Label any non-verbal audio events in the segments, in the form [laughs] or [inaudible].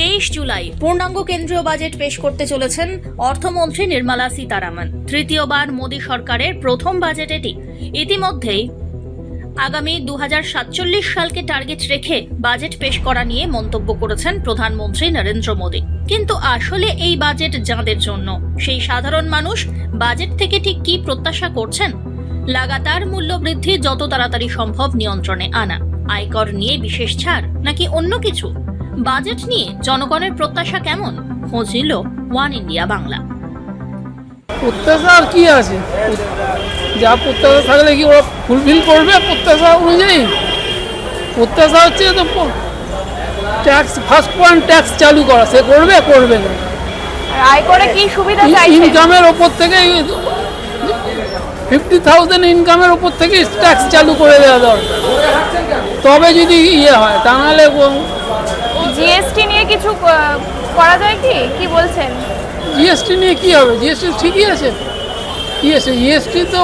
তেইশ জুলাই পূর্ণাঙ্গ কেন্দ্রীয় বাজেট পেশ করতে চলেছেন অর্থমন্ত্রী নির্মলা সীতারামন। তৃতীয়বার মোদী সরকারের প্রথম বাজেট এটি। ইতিমধ্যেই আগামী দু সালকে টার্গেট রেখে বাজেট পেশ করা নিয়ে মন্তব্য করেছেন প্রধানমন্ত্রী নরেন্দ্র মোদী। কিন্তু আসলে এই বাজেট যাঁদের জন্য? সেই সাধারণ মানুষ বাজেট থেকে ঠিক কি প্রত্যাশা করছেন? লাগাতার মূল্য বৃদ্ধি যত তাড়াতাড়ি সম্ভব নিয়ন্ত্রণে আনা। আয়কর নিয়ে বিশেষ ছাড় নাকি অন্য কিছু? বাজেট নিয়ে জনগণের প্রত্যাশা কেমন? খোঁজ নিল ওয়ান ইন্ডিয়া বাংলা। প্রত্যাশা আর কি আছে? যা প্রত্যাশা থাকলে কি ওরা ফুলফিল করবে প্রত্যাশা অনুযায়ী? প্রত্যাশা হচ্ছে তো ট্যাক্স ফার্স্ট পয়েন্ট ট্যাক্স চালু করা সে করবে করবে না। আর আয়করে কি সুবিধা চাইছেন? ইনকামের ওপর থেকে ফিফটি থাউজেন্ড ইনকামের ওপর থেকে ট্যাক্স চালু করে দেওয়া দরকার। তবে যদি ইয়ে হয় তা নাহলে জিএসটি নিয়ে কিছু করা যায় কি? কি বলছেন? জিএসটি নিয়ে কী হবে? জিএসটি ঠিকই আছে। আছে জিএসটি তো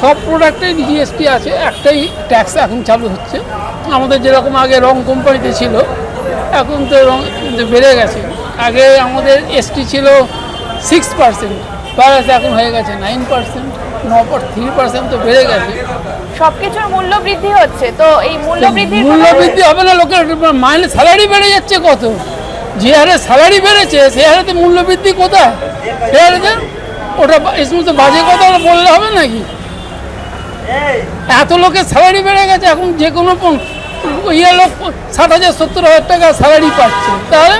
সব প্রোডাক্টেই জিএসটি আছে। একটাই ট্যাক্স এখন চালু হচ্ছে। আমাদের যেরকম আগে রং কোম্পানিতে ছিল, এখন তো রং বেড়ে গেছে। আগে আমাদের এসটি ছিল সিক্স পার্সেন্ট এখন হয়ে গেছে নাইন পার্সেন্ট ন থ্রি পার্সেন্ট তো বেড়ে গেছে। সবকিছুর মূল্য বৃদ্ধি হচ্ছে তো এই মূল্য বৃদ্ধি হবে না লোকের মাইনে স্যালারি বেড়ে যাচ্ছে কত? যে হারে স্যালারি বেড়েছে সে হারে তো মূল্য বৃদ্ধি কোথায়? সে হারে ওটা এই সমস্ত বাজে কথা বললে হবে নাকি? এত লোকের স্যালারি বেড়ে গেছে এখন যে কোনো ইয়ে লোক ষাট হাজার সত্তর হাজার টাকা স্যালারি পাচ্ছে। তাহলে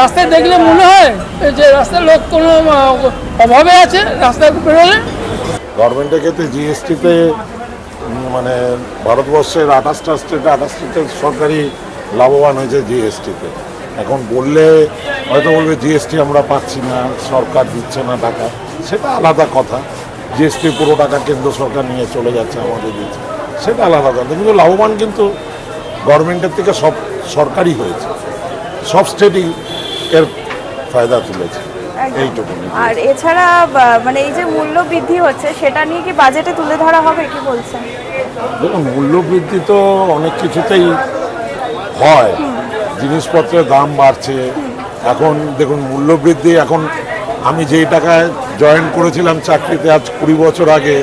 রাস্তায় দেখলে মনে হয় যে রাস্তায় লোক কোনো অভাবে আছে রাস্তায় বেরোলে গভর্নমেন্টের ক্ষেত্রে জিএসটিতে মানে ভারতবর্ষের আঠাশটা স্টেটে আঠাশটিতে সরকারি লাভবান হয়েছে জিএসটিতে। এখন বললে হয়তো বলবে জিএসটি আমরা পাচ্ছি না, সরকার দিচ্ছে না টাকা। সেটা আলাদা কথা। জিএসটি পুরো টাকা কেন্দ্র সরকার নিয়ে চলে যাচ্ছে, আমাদের দিচ্ছে। সেটা আলাদা কথা। কিন্তু লাভবান কিন্তু গভর্নমেন্টের থেকে সব সরকারি হয়েছে। সব স্টেটই এর ফায়দা তুলেছে। এইটুকুনি আর এছাড়া মানে এই যে মূল্য বৃদ্ধি হচ্ছে সেটা নিয়ে কি বাজেটে তুলে ধরা হবে কি বলছেন? দেখুন মূল্যবৃদ্ধি তো অনেক কিছুতেই হয়। জিনিসপত্রের দাম বাড়ছে। এখন দেখুন মূল্যবৃদ্ধি এখন আমি যেই টাকায় জয়েন করেছিলাম চাকরিতে আজ কুড়ি বছর আগে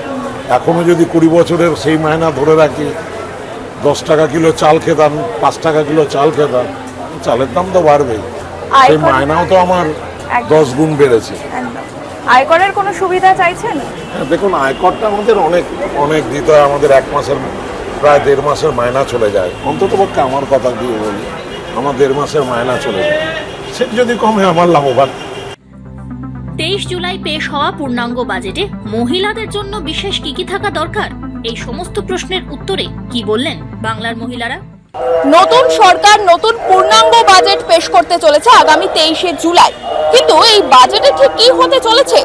এখনও যদি কুড়ি বছরের সেই মায়না ধরে রাখি দশ টাকা কিলো চাল খেতাম পাঁচ টাকা কিলো চাল খেতাম চালের দাম তো বাড়বেই। সেই মায়নাও তো আমার। দশ গুণ বেড়েছে। আয়করের কোনো সুবিধা চাইছেন? হ্যাঁ, দেখুন আয়করটা আমাদের অনেক অনেক দিতে হয়। আমাদের এক মাসের প্রায় দেড় মাসের মায়না চলে যায়। অন্তত পক্ষে আমার কথা দিয়ে বলি আমার দেড় মাসের মায়না চলে যায়। সেটা যদি কমে আমার লাভবান। তেইশ জুলাই পেশ হওয়া পূর্ণাঙ্গ বাজেটে মহিলাদের জন্য বিশেষ কি কি থাকা দরকার? এই সমস্ত প্রশ্নের উত্তরে কি বললেন বাংলার মহিলারা? নতুন সরকার, নতুন পূর্ণাঙ্গ বাজেট পেশ করতে চলেছে আগামী তেইশে জুলাই। কিন্তু এই বাজেটে ঠিক কি হতে চলেছে?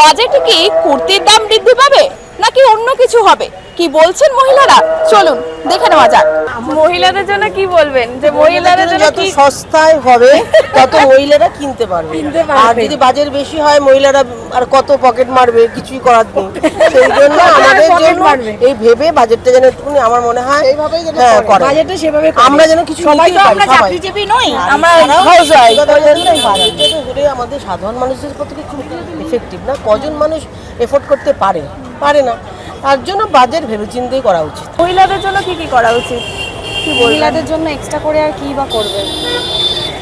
বাজেটে কি কুর্তির দাম বৃদ্ধি পাবে, নাকি অন্য কিছু হবে? কি বলছেন মহিলারা? চলুন দেখে নেওয়া যাক। মহিলাদের জন্য কি বলবেন? যে মহিলাদের জন্য যত কি সস্তায় হবে তত [laughs] মহিলারা কিনতে পারবে। আর যদি বাজেট বেশি হয় মহিলারা আর কত পকেট মারবে কিছুই করার নেই। সেই জন্য [laughs] আমাদের জন্য এই ভেবে বাজেটটা যেন একটুখানি আমার মনে হয় হ্যাঁ করে। বাজেটটা সেভাবে আমরা যেন কিছু সবাই তো আমরা সবাই। চাকরিজীবী নই আমরা হাউস ওয়াইফ তো হলে আমাদের সাধারণ মানুষের পক্ষে খুব এফেক্টিভ না? কজন মানুষ এফোর্ড করতে পারে? পারে না। তার জন্য বাজেট ভেবেচিন্তেই করা উচিত। মহিলাদের জন্য কি কি করা উচিত? কি মহিলাদের জন্য এক্সট্রা করে আর কি বা করবে?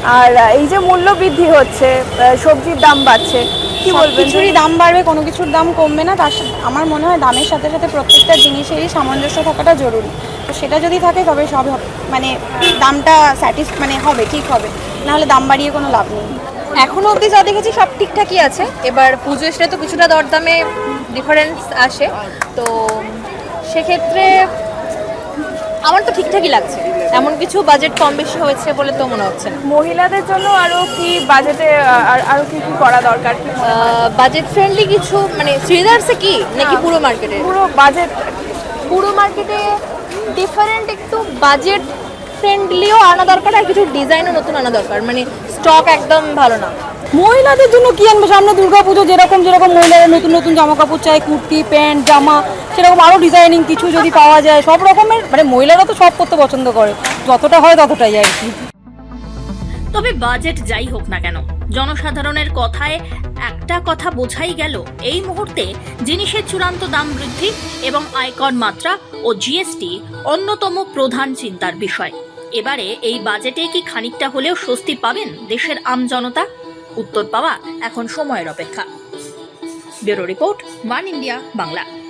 আর এই যে মূল্য বৃদ্ধি হচ্ছে সবজির দাম বাড়ছে কি বলবেন? কিছুরই দাম বাড়বে কোনো কিছুর দাম কমবে না। তার সাথে- আমার মনে হয় দামের সাথে সাথে প্রত্যেকটা জিনিসেরই সামঞ্জস্য থাকাটা জরুরি। তো সেটা যদি থাকে তবে সব। মানে দামটা স্যাটিস মানে হবে ঠিক হবে। নাহলে দাম বাড়িয়ে কোনো লাভ নেই। এখনও অবধি যা দেখেছি সব ঠিকঠাকই আছে। এবার পুজো এসে তো কিছুটা দরদামে ডিফারেন্স আসে। তো সেক্ষেত্রে আমার তো ঠিকঠাকই লাগছে। এমন কিছু বাজেট কম বেশি হয়েছে বলে তো মনে হচ্ছে না। মহিলাদের জন্য আরও কি বাজেটে আরও কি কি করা দরকার? বাজেট ফ্রেন্ডলি কিছু মানে শ্রীদার্সে কি? নাকি পুরো মার্কেটে পুরো বাজেট পুরো মার্কেটে ডিফারেন্ট একটু বাজেট ফ্রেন্ডলিও আনা দরকার আর কিছু ডিজাইনও নতুন আনা দরকার। মানে স্টক একদম ভালো না। মহিলাদের জন্য কি আনবে? সামনে দুর্গাপুজো যেরকম যেরকম মহিলারা নতুন নতুন জামা কাপড় চায় কুর্তি প্যান্ট জামা সেরকম আরও ডিজাইনিং কিছু যদি পাওয়া যায় সব রকমের মানে মহিলারা তো সব করতে পছন্দ করে। যতটা হয় ততটাই আর কি। তবে বাজেট যাই হোক না কেন জনসাধারণের কথায় একটা কথা বোঝাই গেল এই মুহূর্তে জিনিসের চূড়ান্ত দাম বৃদ্ধি এবং আয়কর মাত্রা ও জিএসটি অন্যতম প্রধান চিন্তার বিষয়। এবারে এই বাজেটে কি খানিকটা হলেও স্বস্তি পাবেন দেশের আম জনতা? উত্তর পাওয়া এখন সময়ের অপেক্ষা। Bureau report, One India, Bangla.